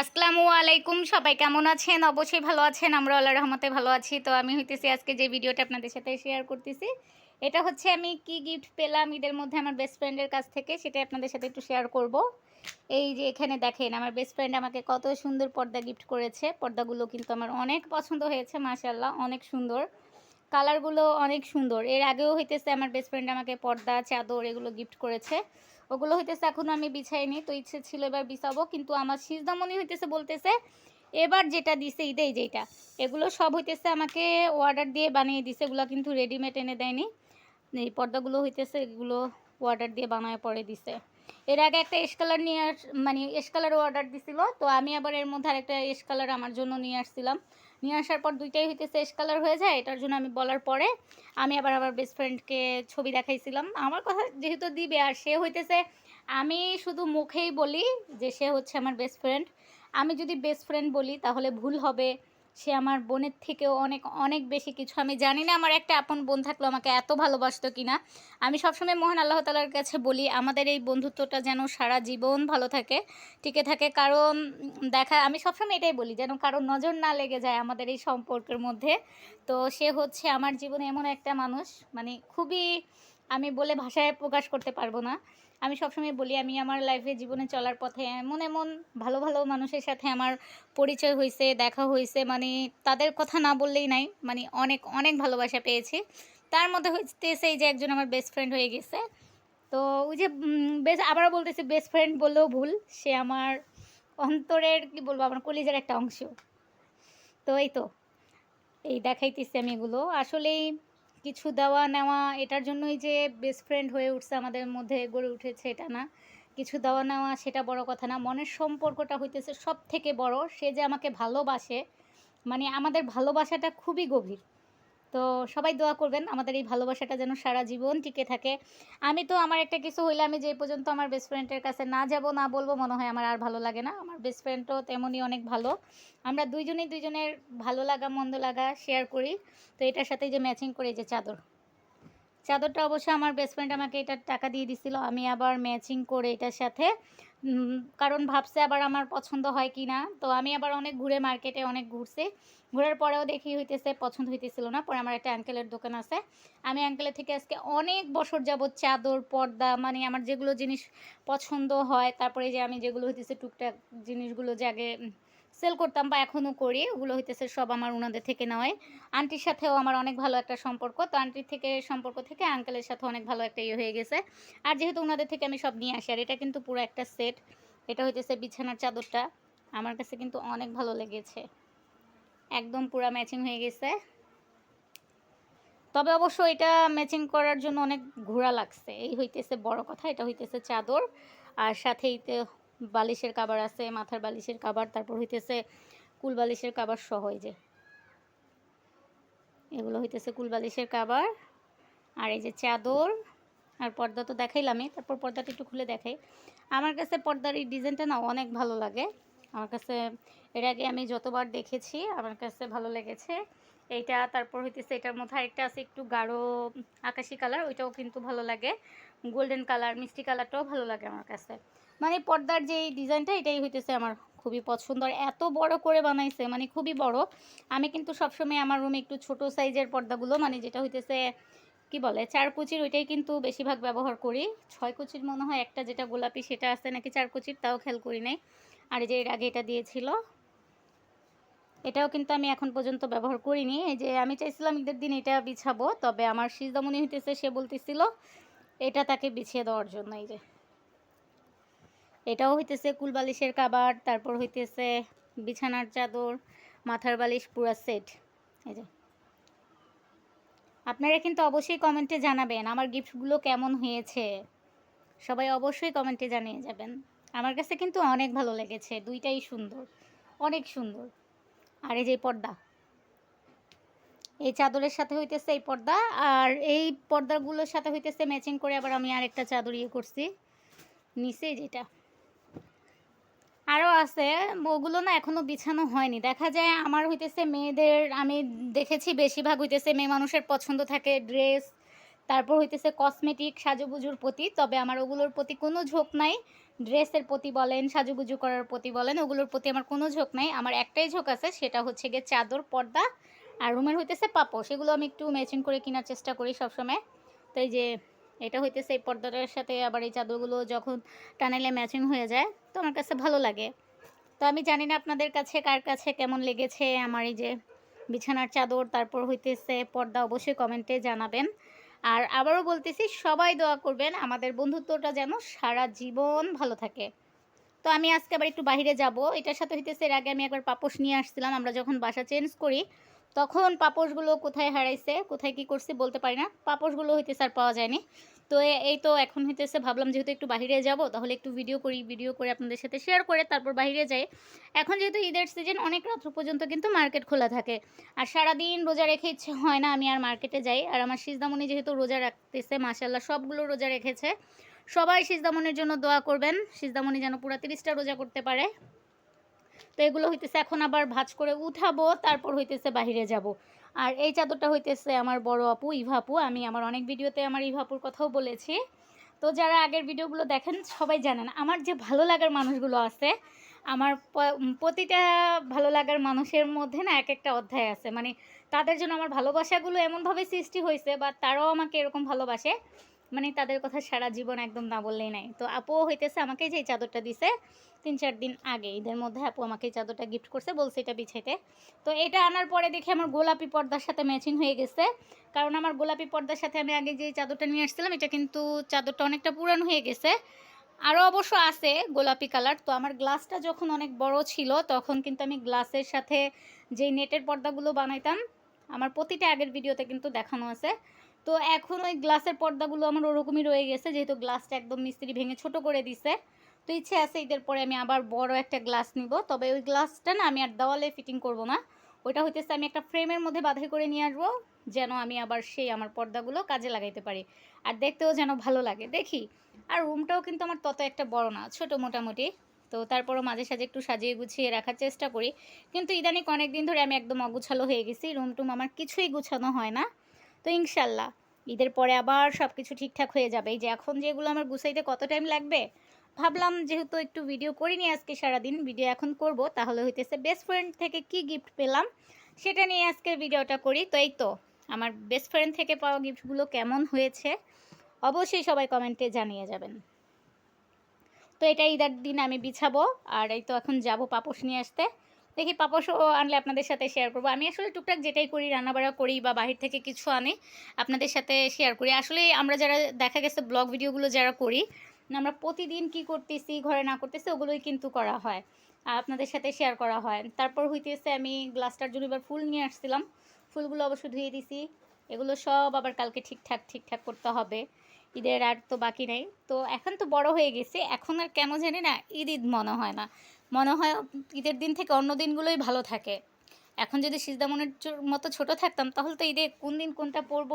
আসসালামু আলাইকুম, সবাই কেমন আছেন? অবশ্যই ভালো আছেন, আমরা আল্লাহ রহমতে ভালো আছি। তো আমি হইতেছি আজকে যে ভিডিওটা আপনাদের সাথে শেয়ার করতেছি, এটা হচ্ছে আমি কি গিফট পেলাম ঈদের মধ্যে আমার বেস্ট ফ্রেন্ডের কাছ থেকে সেটা আপনাদের সাথে একটু শেয়ার করব। এই যে এখানে দেখেন, আমার বেস্ট ফ্রেন্ড আমাকে কত সুন্দর পর্দা গিফট করেছে। পর্দাগুলো কিন্তু আমার অনেক পছন্দ হয়েছে মাশাল্লাহ অনেক সুন্দর। কালারগুলো অনেক সুন্দর। এর আগেও হইতেছে আমার বেস্ট ফ্রেন্ড আমাকে পর্দা, চাদর এগুলো গিফট করেছে। ওগুলো হইতেছে এখনও আমি বিছাইনি, তো ইচ্ছে ছিল এবার বিছাবো, কিন্তু আমার সিজদামনি হইতেছে বলতেছে, এবার যেটা দিছে ঈদেই যেটা এগুলো সব হইতেছে আমাকে অর্ডার দিয়ে বানিয়ে দিছে, এগুলো কিন্তু রেডিমেড এনে দেয়নি। এই পর্দাগুলো হইতেছে, এগুলো অর্ডার দিয়ে বানায় পরে দিছে। এর আগে একটা এস কালার নিয়ে আস মানে এস কালারও অর্ডার দিছিল, তো আমি আবার এর মধ্যে আরেকটা এস কালার আমার জন্য নিয়ে আসছিলাম। নিয়ে আসার পর দুইটাই হইতে শেষ কালার হয়ে যায়, এটার জন্য আমি বলার পরে আমি আবার আমার বেস্ট ফ্রেন্ডকে ছবি দেখাইছিলাম। আমার কথা যেহেতু দিবে আর সে হইতেছে, আমি শুধু মুখেই বলি যে সে হচ্ছে আমার বেস্ট ফ্রেন্ড আমি যদি বেস্ট ফ্রেন্ড বলি তাহলে ভুল হবে। সে আমার বোনের থেকেও অনেক অনেক বেশি কিছু। আমি জানি না আমার একটা আপন বোন থাকল আমাকে এত ভালোবাসতো কিনা। আমি সবসময় মহান আল্লাহ তালার কাছে বলি, আমাদের এই বন্ধুত্বটা যেন সারা জীবন ভালো থাকে, টিকে থাকে। কারণ দেখা, আমি সবসময় এটাই বলি, যেন কারও নজর না লেগে যায় আমাদের এই সম্পর্কের মধ্যে। তো সে হচ্ছে আমার জীবনে এমন একটা মানুষ মানে খুবই আমি বলে ভাষায় প্রকাশ করতে পারব না। আমি সবসময় বলি, আমি আমার লাইফে জীবনে চলার পথে এমন এমন ভালো ভালো মানুষের সাথে আমার পরিচয় হয়েছে, দেখা হয়েছে মানে তাদের কথা না বললেই নাই মানে অনেক অনেক ভালোবাসা পেয়েছি। তার মধ্যে হইতেছে এই যে একজন আমার বেস্ট ফ্রেন্ড হয়ে গেছে। তো ওই যে বেশ আবারও বলতেছি বেস্ট ফ্রেন্ড বললেও ভুল, সে আমার অন্তরের, কি বলব, আমার কলিজার একটা অংশ। তো এই তো, এই দেখাইতেছি আমি এগুলো। আসলেই কিছু দেওয়া নেওয়া এটার জন্যই যে বেস্ট ফ্রেন্ড হয়ে উঠছে আমাদের মধ্যে গড়ে উঠেছে এটা না। কিছু দেওয়া নেওয়া সেটা বড় কথা না। মনের সম্পর্কটা হইতেছে সব থেকে বড়। সে যে আমাকে ভালোবাসে মানে আমাদের ভালোবাসাটা খুবই গভীর। তো সবাই দোয়া করবেন, আমাদের এই ভালোবাসাটা যেন সারা জীবন টিকে থাকে। আমি তো আমার একটা কিছু হইলে আমি যে পর্যন্ত আমার বেস্ট ফ্রেন্ডের কাছে না যাব, না বলব, মনে হয় আমার আর ভালো লাগে না। আমার বেস্ট ফ্রেন্ডও তেমনই অনেক ভালো। আমরা দুইজনেই দুইজনের ভালো লাগা, মন্দ লাগা শেয়ার করি। তো এটার সাথে যে ম্যাচিং করে যে চাদর। চাদরটা অবশ্য আমার বেস্ট ফ্রেন্ড আমাকে এটার টাকা দিয়ে দিছিল। আমি আবার ম্যাচিং করে এটার সাথে কারণ ভাবছে আবার আমার পছন্দ হয় কি না তো আমি আবার অনেক ঘুরে মার্কেটে অনেক ঘুরছি। ঘোরার পরেও দেখি হইতেছে, পছন্দ হইতেছিল না। পরে আমার একটা অ্যাঙ্কেলের দোকান আছে। আমি আঙ্কেলের থেকে আজকে অনেক বছর যাবত চাদর, পর্দা মানে আমার যেগুলো জিনিস পছন্দ হয়, তারপরে যে আমি যেগুলো হইতেছে টুকটাক জিনিসগুলো যে আগে সেল করতাম বা এখনও করি। ওগুলো হইতেছে সব আমার ওনাদের থেকে নেওয়াই। আন্টির সাথেও আমার অনেক ভালো একটা সম্পর্ক। তো আন্টির থেকে সম্পর্ক থেকে আঙ্কেলের সাথে অনেক ভালো একটা ইয়ে হয়ে গেছে। আর যেহেতু ওনাদের থেকে আমি সব নিয়ে আসি, আর এটা কিন্তু পুরো একটা সেট। এটা হইতেছে বিছানার চাদরটা। আমার কাছে কিন্তু অনেক ভালো লেগেছে। একদম পুরা ম্যাচিং হয়ে গেছে। তবে অবশ্য এটা ম্যাচিং করার জন্য অনেক ঘোরা লাগছে। এই হইতেছে বড় কথা, এটা হইতেছে চাদর। আর সাথেই তো বালিশের কাবার আছে, মাথার বালিশের কাবার, তারপর হইতেছে কুল বালিশের কাবার সহ এই যে। এগুলো হইতেছে কুল বালিশের কাবার, আর এই যে চাদর, আর পর্দা তো দেখাইলামই, তারপর পর্দাটা একটু খুলে দেখাই। আমার কাছে পর্দার এই ডিজাইনটা না অনেক ভালো লাগে। আমার কাছে এর আগে আমি যতবার দেখেছি, আমার কাছে ভালো লেগেছে। এইটা, তারপর হইতেছে এটার মধ্যে আরেকটা আছে একটু গাঢ় আকাশি কালার, ওইটাও কিন্তু ভালো লাগে। গোল্ডেন কালার মিষ্টি কালারটাও ভালো লাগে আমার কাছে। মানে পর্দার যে ডিজাইনটা, এটাই হইতেছে আমার খুবই পছন্দ। আর এত বড় করে বানাইছে মানে খুবই বড়। আমি কিন্তু সবসময় আমার রুমে একটু ছোট সাইজের পর্দাগুলো মানে যেটা হইতেছে, কি বলে, চার কুচির ওইটাই কিন্তু বেশিরভাগ ব্যবহার করি। ছয় কুচির মনে হয় একটা যেটা গোলাপি সেটা আছে, নাকি চার কুচির, তাও খেয়াল করি নাই। আর এই যে এর আগে এটা দিয়েছিল, এটাও কিন্তু আমি এখন পর্যন্ত ব্যবহার করিনি। এই যে আমি চাইছিলাম ঈদের দিন এটা বিছাবো, তবে আমার সিজদামনি হইতেছে, সে বলতেছিল, এটা তাকে বিছিয়ে দেওয়ার জন্য। এই যে এটাও হইতেছে কুলবালিশের কাবার, তারপর হইতেছে বিছানার চাদর, মাথার বালিশ, পুরা সেট এই যে। আপনারা কিন্তু অবশ্যই কমেন্টে জানাবেন আমার গিফটগুলো কেমন হয়েছে। সবাই অবশ্যই কমেন্টে জানিয়ে যাবেন। আমার কাছে কিন্তু অনেক ভালো লেগেছে, দুইটাই সুন্দর, অনেক সুন্দর। আর এই যে পর্দা। এই চাদরের সাথে হইতেছে এই পর্দা, আর এই পর্দাগুলোর সাথে হইতেছে ম্যাচিং করে আবার আমি আরেকটা চাদর ইয়ে করছি। নিচে যেটা। আরও আছে, ওগুলো না এখনও বিছানো হয়নি। দেখা যায় আমার হইতেছে মেয়েদের, আমি দেখেছি বেশিরভাগ হইতেছে মেয়ে মানুষের পছন্দ থাকে ড্রেস, তারপর হইতেছে কসমেটিক, সাজুগুজুর প্রতি, তবে আমার ওগুলোর প্রতি কোনো ঝোঁক নাই। ড্রেসের প্রতি বলেন, সাজুগুজু করার প্রতি বলেন, ওগুলোর প্রতি আমার কোনো ঝোঁক নাই। আমার একটাই ঝোঁক আছে, সেটা হচ্ছে গিয়ে চাদর, পর্দা আর রুমের হইতেছে পাপো সেগুলো আমি একটু ম্যাচিং করে কেনার চেষ্টা করি সবসময়। তাই যে এটা হইতেছে এই পর্দাটার সাথে আবার এই চাদরগুলো যখন টানেলে ম্যাচিং হয়ে যায়, তো আমার কাছে ভালো লাগে। তো আমি জানি না আপনাদের কাছে কার কাছে কেমন লেগেছে আমার এই যে বিছানার চাদর, তারপর হইতেছে পর্দা অবশ্যই কমেন্টে জানাবেন। আর আবারও বলতেছি, সবাই দোয়া করবেন আমাদের বন্ধুত্বটা যেন সারা জীবন ভালো থাকে। তো আমি আজকে আবার একটু বাইরে যাব। এটার সাথে হইতেছে, এর আগে আমি একবার পাপোশ নিয়ে আসছিলাম, আমরা যখন বাসা চেঞ্জ করি তখন পাপোশগুলো কোথায় হারাইছে, কোথায় কি করছে বলতে পারি না। পাপোশগুলো হইতেছে আর পাওয়া যায়নি। তো এই তো এখন হইতেছে, ভাবলাম যেহেতু একটু বাইরে যাব, তাহলে একটু ভিডিও করি ভিডিও করে আপনাদের সাথে শেয়ার করে তারপর বাইরে যাই। এখন যেহেতু ঈদের সিজন অনেক রাত্র পর্যন্ত কিন্তু মার্কেট খোলা থাকে। আর সারাদিন রোজা রেখে ইচ্ছে হয় না আমি আর মার্কেটে যাই। আর আমার সিজদামণি যেহেতু রোজা রাখতেছে মাসাল্লাহ সবগুলো রোজা রেখেছে। সবাই সিজদামণির জন্য দোয়া করবেন। সিজদামণি যেন পুরা তিরিশটা রোজা করতে পারে। তো এগুলো হইতেছে, এখন আবার ভাজ করে উঠাবো, তারপর হইতেছে বাহিরে যাব। আর এই চাদরটা হইতেছে আমার বড় আপু, ইভাপু। আমি আমার অনেক ভিডিওতে আমার ইভাপুর কথাও বলেছি। তো যারা আগের ভিডিওগুলো দেখেন, সবাই জানেন, আমার যে ভালো লাগার মানুষগুলো আছে, আমার প্রতিটা ভালো লাগার মানুষের মধ্যে না এক একটা অধ্যায় আছে। মানে তাদের জন্য আমার ভালোবাসাগুলো এমনভাবে সৃষ্টি হয়েছে বা তারাও আমাকে এরকম ভালোবাসে মানে তাদের কথা সারা জীবন একদম না বললেই নাই। তো আপুও হইতেছে আমাকে যে চাদরটা দিছে তিন চার দিন আগে ঈদের মধ্যে আপু আমাকে চাদরটা গিফট করছে, বলছে এটা বিছাইতে। তো এটা আনার পরে দেখি আমার গোলাপি পর্দার সাথে ম্যাচিং হয়ে গেছে। কারণ আমার গোলাপি পর্দার সাথে আমি আগে যে চাদরটা নিয়ে আসছিলাম, এটা কিন্তু চাদরটা অনেকটা পুরানো হয়ে গেছে। আরও অবশ্য আছে গোলাপি কালার, তো আমার গ্লাসটা যখন অনেক বড় ছিল, তখন কিন্তু আমি গ্লাসের সাথে যেই নেটের পর্দাগুলো বানাইতাম, আমার প্রতিটা আগের ভিডিওতে কিন্তু দেখানো আছে। তো এখন ওই গ্লাসের পর্দাগুলো আমার ওরকমই রয়ে গেছে, যেহেতু গ্লাসটা একদম মিস্ত্রি ভেঙে ছোট করে দিছে। তো ইচ্ছে আছে ঈদের পরে আমি আবার বড় একটা গ্লাস নিব, তবে ওই গ্লাসটা না আমি আর দেওয়ালে ফিটিং করব না। ওইটা হইতেছে আমি একটা ফ্রেমের মধ্যে বাধাই করে নিয়ে আসব, যেন আমি আবার সেই আমার পর্দাগুলো কাজে লাগাইতে পারি। আর দেখতেও যেন ভালো লাগে, দেখি? আর রুমটাও কিন্তু আমার তত একটা বড় না, ছোট মোটামুটি। তো তারপরও মাঝে সাঝে একটু সাজিয়ে গুছিয়ে রাখার চেষ্টা করি। কিন্তু ইদানিং অনেক দিন ধরে আমি একদম অগুছালো হয়ে গেছি রুম টুম আমার কিছুই গুছানো হয় না। তো ইনশাল্লাহ। ঈদের পরে আবার সব কিছু ঠিকঠাক হয়ে যাবে। এই যে এখন যেগুলো আমার গুছাইতে কত টাইম লাগবে? ভাবলাম যেহেতু একটু ভিডিও করিনি আজকে সারাদিন ভিডিও এখন করব। তাহলে হইতেছে বেস্ট ফ্রেন্ড থেকে কি গিফট পেলাম সেটা নিয়ে আজকে ভিডিওটা করি। তো এই তো, আমার বেস্ট ফ্রেন্ড থেকে পাওয়া গিফটগুলো কেমন হয়েছে অবশ্যই সবাই কমেন্টে জানিয়ে যাবেন। তো এটা ঈদের দিন আমি বিছাবো। আর এই তো এখন যাব পাপোশ নিয়ে আসতে। দেখি পাপোশও আনলে আপনাদের সাথে শেয়ার করব। আমি আসলে টুকটাক যেটাই করি, রান্নাবাড়া করি বা বাহির থেকে কিছু আনি, আপনাদের সাথে শেয়ার করি। আসলে আমরা যারা দেখা গেছে ব্লগ ভিডিওগুলো যারা করি, আমরা প্রতিদিন কি করতেছি, ঘরে না করতেছি, ওগুলোই কিন্তু করা হয়। আপনাদের সাথে শেয়ার করা হয়। তারপর হইতেছে আমি গ্লাসটার জন্য এবার ফুল নিয়ে আসছিলাম। ফুলগুলো অবশ্য ধুয়ে দিছি। এগুলো সব আবার কালকে ঠিকঠাক ঠিকঠাক করতে হবে। ঈদের আর তো বাকি নেই। তো এখন তো বড় হয়ে গেছে। এখন আর কেন জানি না, ঈদ ঈদ মনে হয় না। মনে হয় ঈদের দিন থেকে অন্য দিনগুলোই ভালো থাকে। এখন যদি সিজদামনের মতো ছোট থাকতাম, তাহলে তো ঈদে কোন দিন কোনটা পড়ব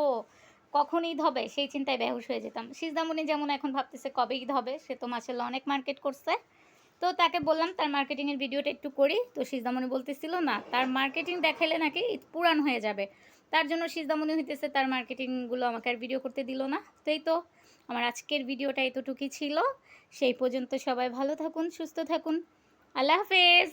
কখন ঈদ হবে, সেই চিন্তায় বেহুশ হয়ে যেতাম। সিজদামণি যেমন এখন ভাবতেছে কবে ঈদ হবে, সে তো মাসাল্লাহ অনেক মার্কেট করছে। তো তাকে বললাম, তার মার্কেটিংয়ের ভিডিওটা একটু করি। তো সিজদামণি বলতেছিল, না, তার মার্কেটিং দেখাইলে নাকি ঈদ পুরান হয়ে যাবে। তার জন্য সিজদামণি হইতেছে, তার মার্কেটিংগুলো আমাকে আর ভিডিও করতে দিল না। তো এই তো আমার আজকের ভিডিওটা এতটুকুই ছিল। সেই পর্যন্ত সবাই ভালো থাকুন, সুস্থ থাকুন। আল্লাহ হাফেজ।